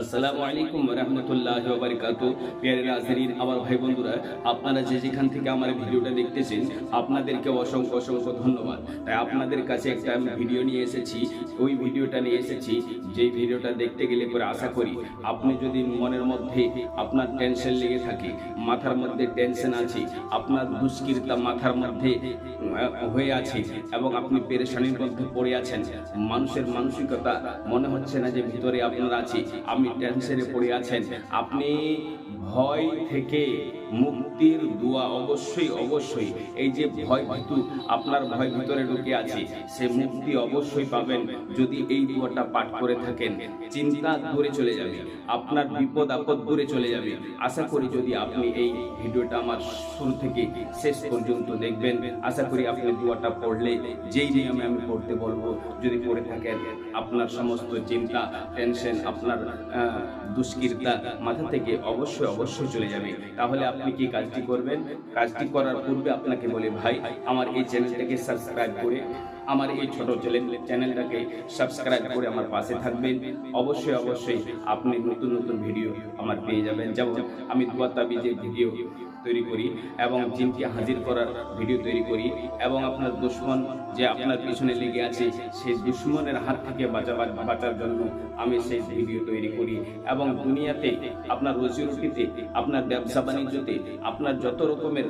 আসসালামু আলাইকুম রহমতুল্লাহ বারিকাতু নাজরিন, আমার ভাই বন্ধুরা, আপনারা যে যেখান থেকে আমার ভিডিওটা দেখতেছেন, আপনাদেরকে অসংখ্য অসংখ্য ধন্যবাদ। তাই আপনাদের কাছে একটা আমি ভিডিও নিয়ে এসেছি, ওই ভিডিওটা নিয়ে এসেছি, যেই ভিডিওটা দেখতে গেলে পরে আশা করি আপনি যদি মনের মধ্যে আপনার টেনশন লেগে থাকে, মাথার মধ্যে টেনশন আছে, আপনার দুষ্কৃতা মাথার মধ্যে হয়ে আছে, এবং আপনি পেরেশানির মধ্যে পড়ে আছেন, মানুষের মানসিকতা মনে হচ্ছে না যে ভিতরে আপনার আছে আপনি টেনশনে পড়ে আছেন আপনি ভয় থেকে মুক্তির দোয়া অবশ্যই অবশ্যই এই যে ভয় ভীতু আপনার ভয় ভিতরে ঢুকে আছে। সে মুক্তি অবশ্যই পাবেন যদি এই দোয়াটা পাঠ করে থাকেন। চিন্তা দূরে চলে যাবে। আপনার বিপদ আপদ দূরে চলে যাবে। আশা করি যদি আপনি এই ভিডিওটা আমার শুরু থেকে শেষ পর্যন্ত দেখবেন। আশা করি আপনি দোয়াটা পড়লে যেই নিয়মে আমি পড়তে বলব যদি পড়ে থাকেন আপনার সমস্ত চিন্তা টেনশন আপনার দুষ্কৃতা মাথা থেকে অবশ্যই অবশ্যই চলে যাবে। তাহলে আপনি কি কাজটি করবেন? কাজটি করার পূর্বে আপনাকে বলি, ভাই, আমার এই চ্যানেলটাকে সাবস্ক্রাইব করে, আমার এই ছোট চ্যানেল, চ্যানেলটাকে সাবস্ক্রাইব করে আমার পাশে থাকবেন। অবশ্যই অবশ্যই আপনি নতুন নতুন ভিডিও আমার পেয়ে যাবেন। যেমন আমি দুয়া যে ভিডিও তৈরি করি এবং জিনকে হাজির করার ভিডিও তৈরি করি এবং আপনার দুশ্মন যে আপনার পিছনে লেগে আছে, সেই দুশ্মনের হাত থেকে বাঁচাবার বাঁচার জন্য আমি সেই ভিডিও তৈরি করি এবং দুনিয়াতে আপনার রুজি রুটিতে আপনার ব্যবসা বাণিজ্যতে, আপনার যত রকমের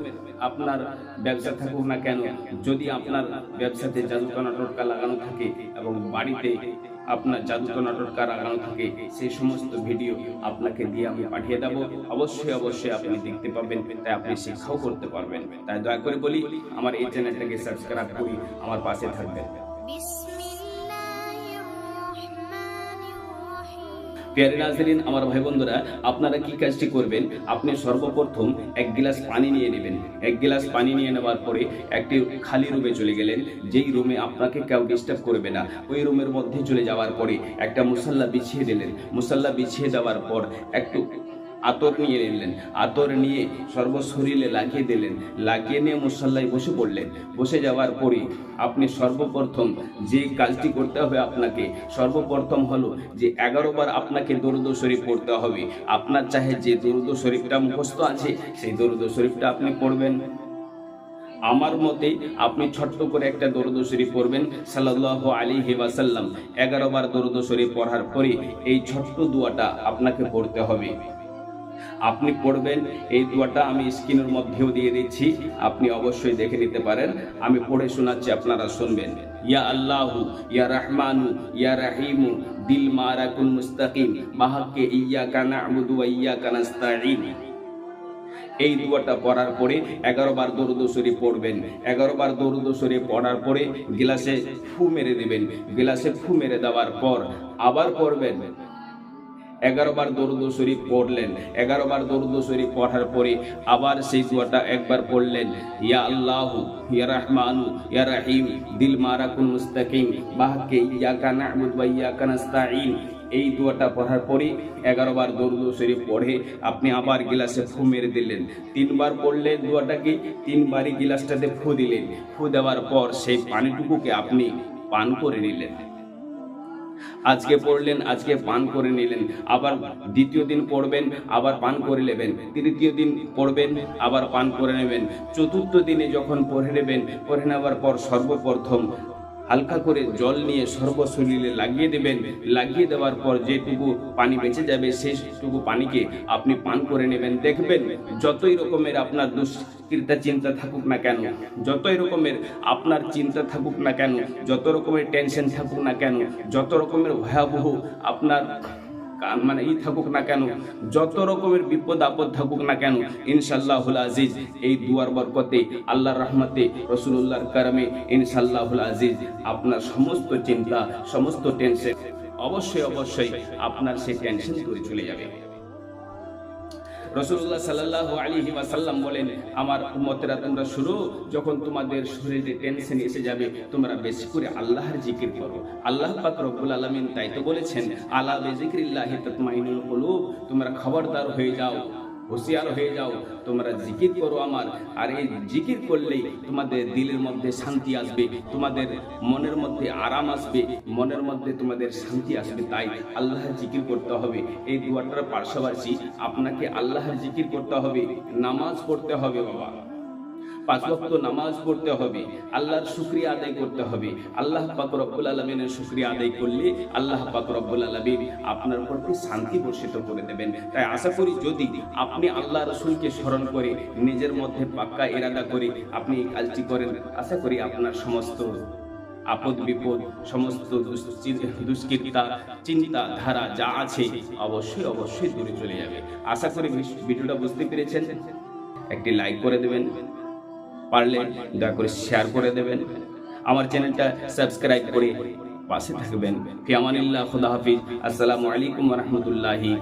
আপনার ব্যবসা থাকুক না কেন, যদি আপনার ব্যবসাতে জাদুকানা টোটকা লাগানো থাকে এবং বাড়িতে আপনার নাটক কার আগাম থাকে সেই সমস্ত ভিডিও আপনাকে দিয়ে আমি পাঠিয়ে দেব। অবশ্যই অবশ্যই আপনি দেখতে পাবেন, তাই আপনি শিক্ষাও করতে পারবেন। তাই দয়া করে বলি, আমার এই চ্যানেলটাকে সাবস্ক্রাইব করি আমার পাশে থাকবেন। পেয়ারে নাজরিন, আমার ভাই বন্ধুরা, আপনারা কি কাজটি করবেন? আপনি সর্বপ্রথম এক গ্লাস পানি নিয়ে নেবেন। এক গ্লাস পানি নিয়ে নেওয়ার পরে একটি খালি রুমে চলে গেলেন, যেই রুমে আপনাকে কেউ ডিস্টার্ব করবে না। ওই রুমের মধ্যে চলে যাওয়ার পরে একটা মুসাল্লা বিছিয়ে দিলেন। মুসাল্লা বিছিয়ে দেওয়ার পর একটু আতর নিয়ে নিলেন। আতর নিয়ে সর্বশরীরে লাগিয়ে দিলেন। লাগিয়ে নিয়ে মুসাল্লায় বসে পড়লেন। বসে যাওয়ার পরে আপনি সর্বপ্রথম যে কাজটি করতে হবে আপনাকে, সর্বপ্রথম হলো যে এগারো বার আপনাকে দরুদ শরীফ পড়তে হবে। আপনার চাহে যে দরুদ শরীফটা মুখস্থ আছে, সেই দরুদ শরীফটা আপনি পড়বেন। আমার মতে আপনি ছোট্ট করে একটা দরুদ শরীফ পড়বেন আলাইহি ওয়াসাল্লাম। এগারো বার দরুদ শরীফ পড়ার পরে এই ছোট্ট দোয়াটা আপনাকে পড়তে হবে। আপনি পড়বেন, এই দোয়াটা আমি স্ক্রিনের মধ্যেও দিয়ে দিচ্ছি, আপনি অবশ্যই দেখে নিতে পারেন। আমি পড়ে শোনাচ্ছি, আপনারা শুনবেন। ইয়া আল্লাহু, ইয়া রহমানু, ইয়া রাহিমু, দিল মারাকুল মুস্তাকিম মাহাক্কে ইয়া কানা ওয়া ইয়্যাকা নাস্তাঈন। এই দুয়াটা পড়ার পরে এগারো বার দরুদ শরীফ পড়বেন। এগারো বার দরুদ শরীফ পড়ার পরে গিলাসে ফু মেরে দেবেন। গিলাসে ফু মেরে দেওয়ার পর আবার পড়বেন। এগারো বার দরুদ শরীফ পড়লেন, এগারো বার দরুদ শরীফ পড়ার পরে আবার সেই দোয়াটা একবার পড়লেন, ইয়া আল্লাহ, ইয়া রহমানু, ইয়া রাহিম, দিল মারাকুন মুস্তাকিম, বাহকে ইয়াকা না'বুদু ওয়া ইয়াকা নাস্তাঈন। এই দোয়াটা পড়ার পরে এগারো বার দরুদ শরীফ পড়ে আপনি আবার গিলাসে ফু মেরে দিলেন। তিনবার পড়লেন দোয়াটাকে, তিনবারই গিলাসটাতে ফু দিলেন। ফু দেওয়ার পর সেই পানিটুকুকে আপনি পান করে নিলেন। আজকে পড়লেন, আজকে পান করে নিলেন, আবার দ্বিতীয় দিন পড়বেন, আবার পান করে নেবেন, তৃতীয় দিন পড়বেন, আবার পান করে নেবেন, চতুর্থ দিনে যখন পড়ে নেবেন, পড়ে নেওয়ার পর সর্বপ্রথম হালকা করে জল নিয়ে সর্বশরীরে লাগিয়ে দেবেন। লাগিয়ে দেওয়ার পর যেটুকু পানি বেঁচে যাবে সেইটুকু পানিকে আপনি পান করে নেবেন। দেখবেন যতই রকমের আপনার দুষ্কৃতা চিন্তা থাকুক না কেন, যতই রকমের আপনার চিন্তা থাকুক না কেন, যত রকমের টেনশন থাকুক না কেন, যত রকমের ভয়াবহ আপনার মানে ই থাকুক না কেন, যত রকমের বিপদ আপদ থাকুক না কেন ইনশাল্লাহুল আজিজ, এই দুয়ার বরকতে, আল্লাহর রহমতে রসুল্লাহর কারমে ইনশাল্লাহুল আজিজ, আপনার সমস্ত চিন্তা, সমস্ত টেনশন অবশ্যই অবশ্যই আপনার সেই টেনশন দূরে চলে যাবে। রসুল্লাহ সাল্লাহ আলী ওয়াসাল্লাম বলেন, আমার উম্মতেরা তোমরা শুরু যখন তোমাদের শরীরে টেনশন এসে যাবে, তোমরা বেশি করে আল্লাহর জিকির করো। আল্লাহ পাক রব্বুল আলমিন তাই তো বলেছেন, আলা বেজিক্রিল্লাহি তাতমাইনুল কলুব, তোমরা খবরদার হয়ে যাও। হুঁশিয়ার হয়ে যাও। তোমরা জিকির করো আমার। আর এই জিকির করলেই তোমাদের দিলের মধ্যে শান্তি আসবে, তোমাদের মনের মধ্যে আরাম আসবে, মনের মধ্যে তোমাদের শান্তি আসবে। তাই আল্লাহর জিকির করতে হবে। এই দুয়ারটার পার্শ্ববাসী, আপনাকে আল্লাহর জিকির করতে হবে। নামাজ পড়তে হবে বাবা। পাঁচ ওয়াক্ত নামাজ পড়তে হবে, আল্লাহর শুক্রিয়া আদায় করতে হবে। আল্লাহ পাক রব্বুল আলমিনের শুক্রিয়া আদায় করলে আল্লাহ পাক রব্বুল আলমিন আপনার প্রতি শান্তি বর্ষিত করে দেবেন। তাই আশা করি যদি আপনি আল্লাহ রসুলকে স্মরণ করে নিজের মধ্যে পাক্কা এরাদা করে আপনি এই কাজটি করেন, আশা করি আপনার সমস্ত আপদ বিপদ, সমস্ত দুষ্কৃতা চিন্তা ধারা যা আছে অবশ্যই অবশ্যই দূরে চলে যাবে। আশা করি ভিডিওটা বুঝতে পেরেছেন। একটি লাইক করে দেবেন। পারলে দয়া করে শেয়ার করে দেবেন। আমার চ্যানেলটা সাবস্ক্রাইব করে পাশে থাকবেন। ফিয়ামানিল্লাহ খুদা হাফিজ। আসসালামু আলাইকুম রহমতুল্লাহি